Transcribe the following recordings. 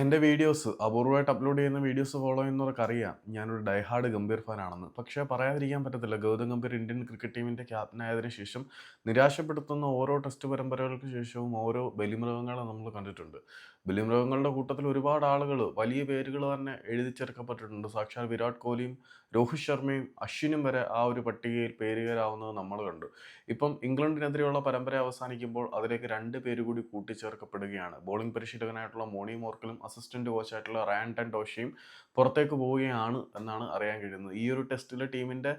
എന്റെ വീഡിയോസ് അപൂർവമായിട്ട് അപ്ലോഡ് ചെയ്യുന്ന വീഡിയോസ് ഫോളോ ചെയ്യുന്നവർക്ക് അറിയാം. ഞാനൊരു ഡൈഹാർഡ് ഗംഭീർ ഫാനാണെന്ന്. പക്ഷേ പറയാതിരിക്കാൻ പറ്റത്തില്ല. ഗൗതം ഗംഭീർ ഇന്ത്യൻ ക്രിക്കറ്റ് ടീമിന്റെ ക്യാപ്റ്റനായതിനു ശേഷം നിരാശപ്പെടുത്തുന്ന ഓരോ ടെസ്റ്റ് പരമ്പരകൾക്ക് ശേഷവും ഓരോ ബലിമൃഗങ്ങളെ നമ്മൾ കണ്ടിട്ടുണ്ട്. ബലിമൃഗങ്ങളുടെ കൂട്ടത്തിൽ ഒരുപാട് ആളുകൾ വലിയ പേരുകൾ തന്നെ എഴുതി ചേർക്കപ്പെട്ടിട്ടുണ്ട് സാക്ഷാൽ വിരാട് കോഹ്ലിയും രോഹിത് ശർമ്മയും അശ്വിനും വരെ ആ ഒരു പട്ടികയിൽ പേരുകരാവുന്നത് നമ്മൾ കണ്ടു. ഇപ്പം ഇംഗ്ലണ്ടിനെതിരെയുള്ള പരമ്പര അവസാനിക്കുമ്പോൾ അതിലേക്ക് രണ്ട് പേര് കൂടി കൂട്ടിച്ചേർക്കപ്പെടുകയാണ്. ബോളിംഗ് പരിശീലകനായിട്ടുള്ള മോണി മോർക്കലും അസിസ്റ്റന്റ് കോച്ചായിട്ടുള്ള റാൻഡൻ ടോഷിയും പുറത്തേക്ക് പോവുകയാണ് എന്നാണ് അറിയാൻ കഴിയുന്നത്. ഈ ഒരു ടെസ്റ്റിലെ ടീമിന്റെ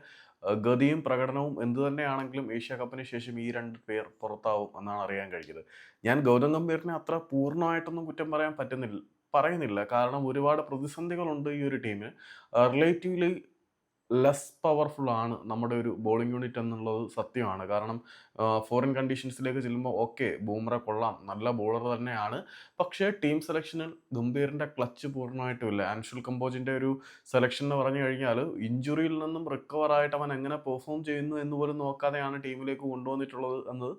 ഗതിയും പ്രകടനവും എന്തു തന്നെയാണെങ്കിലും ഏഷ്യ കപ്പിന് ശേഷം ഈ രണ്ട് പേർ പുറത്താവും എന്നാണ് അറിയാൻ കഴിയുന്നത്. ഞാൻ ഗൗതം ഗംഭീറിനെ അത്ര പൂർണമായിട്ടൊന്നും കുറ്റം പറയാൻ പറ്റുന്നില്ല പറയുന്നില്ല. കാരണം ഒരുപാട് പ്രതിസന്ധികളുണ്ട് ഈ ഒരു ടീമിന്. റിലേറ്റീവ്ലി ലെസ് പവർഫുൾ ആണ് നമ്മുടെ ഒരു ബോളിംഗ് യൂണിറ്റ് എന്നുള്ളത് സത്യമാണ്. കാരണം ഫോറിൻ കണ്ടീഷൻസിലേക്ക് ചെല്ലുമ്പോൾ ഓക്കെ ബൂമറ കൊള്ളാം നല്ല ബോളർ തന്നെയാണ്. പക്ഷേ ടീം സെലക്ഷനിൽ ഗംഭീറിന്റെ ക്ലച്ച് പൂർണമായിട്ടും ഇല്ല ആൻഷുൽ കമ്പോജിന്റെ ഒരു സെലക്ഷൻ എന്ന് പറഞ്ഞു കഴിഞ്ഞാൽ ഇഞ്ചുറിയിൽ നിന്നും റിക്കവർ ആയിട്ട് അവൻ എങ്ങനെ പെർഫോം ചെയ്യുന്നു എന്ന് പോലും നോക്കാതെയാണ് ടീമിലേക്ക് കൊണ്ടുവന്നിട്ടുള്ളത് എന്നത്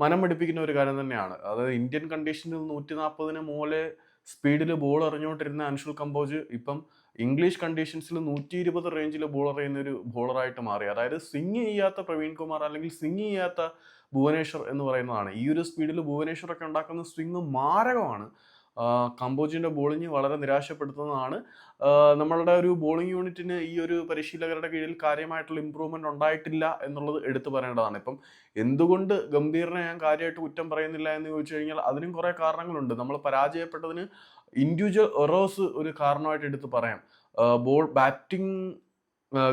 മനം പഠിപ്പിക്കുന്ന ഒരു കാര്യം തന്നെയാണ്. അതായത് ഇന്ത്യൻ കണ്ടീഷനിൽ നൂറ്റി നാൽപ്പതിന് മൂലെ സ്പീഡിൽ ബോൾ എറിഞ്ഞുകൊണ്ടിരുന്ന അൻഷുൽ കമ്പോജ് ഇപ്പം ഇംഗ്ലീഷ് കണ്ടീഷൻസിൽ നൂറ്റി ഇരുപത് റേഞ്ചിൽ ബോളർ ചെയ്യുന്ന ഒരു ബോളറായിട്ട് മാറി. അതായത് സ്വിങ് ചെയ്യാത്ത പ്രവീൺ കുമാർ അല്ലെങ്കിൽ സ്വിങ് ചെയ്യാത്ത ഭുവനേശ്വർ എന്ന് പറയുന്നതാണ്. ഈ ഒരു സ്പീഡിൽ ഭുവനേശ്വർ ഒക്കെ ഉണ്ടാക്കുന്ന സ്വിങ് മാരകമാണ്. കമ്പോജിന്റെ ബോളിംഗ് വളരെ നിരാശപ്പെടുത്തുന്നതാണ്. നമ്മളുടെ ഒരു ബോളിംഗ് യൂണിറ്റിന് ഈ ഒരു പരിശീലകരുടെ കീഴിൽ കാര്യമായിട്ടുള്ള ഇമ്പ്രൂവ്മെന്റ് ഉണ്ടായിട്ടില്ല എന്നുള്ളത് എടുത്തു പറയേണ്ടതാണ്. ഇപ്പം എന്തുകൊണ്ട് ഗംഭീറിനെ ഞാൻ കാര്യമായിട്ട് കുറ്റം പറയുന്നില്ല എന്ന് ചോദിച്ചു കഴിഞ്ഞാൽ അതിനും കുറേ കാരണങ്ങളുണ്ട്. നമ്മൾ പരാജയപ്പെട്ടതിന് ഇൻഡിവിജ്വൽ എറേഴ്സ് ഒരു കാരണമായിട്ട് എടുത്ത് പറയാം. ബോൾ ബാറ്റിംഗ്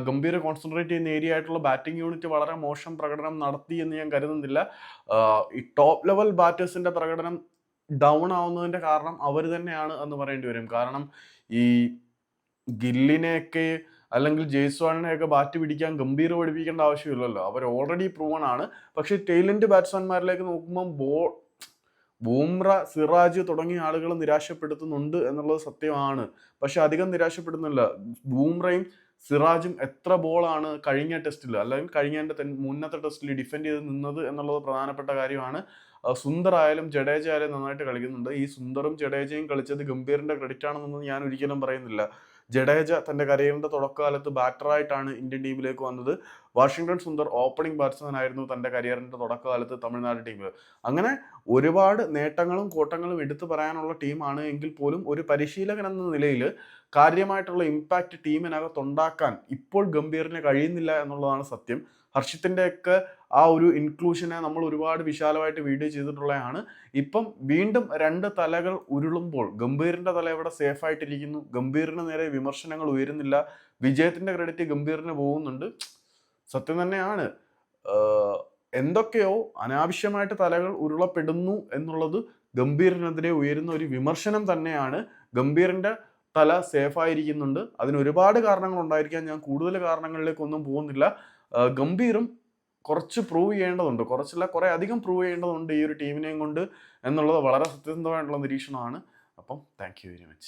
ഗംഭീര കോൺസെൻട്രേറ്റ് ചെയ്യുന്ന ഏരിയ ആയിട്ടുള്ള ബാറ്റിംഗ് യൂണിറ്റ് വളരെ മോശം പ്രകടനം നടത്തി എന്ന് ഞാൻ കരുതുന്നില്ല. ഈ ടോപ്പ് ലെവൽ ബാറ്റേഴ്സിന്റെ പ്രകടനം ഡൗൺ ആവുന്നതിന്റെ കാരണം അവർ തന്നെയാണ് എന്ന് പറയേണ്ടി വരും. കാരണം ഈ ഗില്ലിനെയൊക്കെ അല്ലെങ്കിൽ ജയ്സ്വാളിനെയൊക്കെ ബാറ്റ് പിടിക്കാൻ ഗംഭീര പഠിപ്പിക്കേണ്ട ആവശ്യമില്ലല്ലോ. അവർ ഓൾറെഡി പ്രൂവൺ ആണ്. പക്ഷേ ടൈലന്റ് ബാറ്റ്സ്മാൻമാരിലേക്ക് നോക്കുമ്പോൾ ബോൾ ബൂംറ സിറാജ് തുടങ്ങിയ ആളുകൾ നിരാശപ്പെടുത്തുന്നുണ്ട് എന്നുള്ളത് സത്യമാണ്. പക്ഷെ അധികം നിരാശപ്പെടുന്നില്ല. ബൂംറയും സിറാജും എത്ര ബോളാണ് കഴിഞ്ഞ ടെസ്റ്റിൽ അല്ലെങ്കിൽ കഴിഞ്ഞ മുന്നത്തെ ടെസ്റ്റിൽ ഡിഫെൻഡ് ചെയ്ത് നിന്നത് എന്നുള്ളത് പ്രധാനപ്പെട്ട കാര്യമാണ്. സുന്ദർ ആയാലും ജഡേജ ആയാലും നന്നായിട്ട് കളിക്കുന്നുണ്ട്. ഈ സുന്ദറും ജഡേജയും കളിച്ചത് ഗംഭീറിന്റെ ക്രെഡിറ്റ് ആണെന്നൊന്നും ഞാൻ ഒരിക്കലും പറയുന്നില്ല. ജഡേജ തന്റെ കരിയറിന്റെ തുടക്കകാലത്ത് ബാറ്ററായിട്ടാണ് ഇന്ത്യൻ ടീമിലേക്ക് വന്നത്. വാഷിംഗ്ടൺ സുന്ദർ ഓപ്പണിംഗ് ബാറ്റ്സ്മാൻ ആയിരുന്നു തന്റെ കരിയറിന്റെ തുടക്കകാലത്ത് തമിഴ്നാട് ടീമിൽ അങ്ങനെ ഒരുപാട് നേട്ടങ്ങളും കോട്ടങ്ങളും എടുത്തു പറയാനുള്ള ടീമാണ് എങ്കിൽ പോലും ഒരു പരിശീലകൻ എന്ന നിലയിൽ കാര്യമായിട്ടുള്ള ഇമ്പാക്റ്റ് ടീമിനകത്ത് ഉണ്ടാക്കാൻ ഇപ്പോൾ ഗംഭീറിന് കഴിയുന്നില്ല എന്നുള്ളതാണ് സത്യം. ഹർഷിത്തിന്റെ ഒക്കെ ആ ഒരു ഇൻക്ലൂഷനെ നമ്മൾ ഒരുപാട് വിശാലമായിട്ട് വീഡിയോ ചെയ്തിട്ടുള്ളതാണ്. ഇപ്പം വീണ്ടും രണ്ട് തലകൾ ഉരുളുമ്പോൾ ഗംഭീറിന്റെ തല ഇവിടെ സേഫ് ആയിട്ടിരിക്കുന്നു? ഗംഭീറിന് നേരെ വിമർശനങ്ങൾ ഉയരുന്നില്ല. വിജയത്തിന്റെ ക്രെഡിറ്റ് ഗംഭീറിന് പോകുന്നുണ്ട്. സത്യം തന്നെയാണ്. എന്തൊക്കെയോ അനാവശ്യമായിട്ട് തലകൾ ഉരുളപ്പെടുന്നു എന്നുള്ളത് ഗംഭീറിനെതിരെ ഉയരുന്ന ഒരു വിമർശനം തന്നെയാണ്. ഗംഭീറിന്റെ തല സേഫ് ആയിരിക്കുന്നുണ്ട്. അതിന് ഒരുപാട് കാരണങ്ങൾ ഉണ്ടായിരിക്കാം. ഞാൻ കൂടുതൽ കാരണങ്ങളിലേക്കൊന്നും പോകുന്നില്ല. ഗംഭീറും കുറച്ച് പ്രൂവ് ചെയ്യേണ്ടതുണ്ട്. കുറച്ചല്ല കുറേ അധികം പ്രൂവ് ചെയ്യേണ്ടതുണ്ട് ഈ ഒരു ടീമിനെയും കൊണ്ട് എന്നുള്ളത് വളരെ സത്യസന്ധമായിട്ടുള്ള നിരീക്ഷണമാണ്. അപ്പം താങ്ക് യു വെരി മച്ച്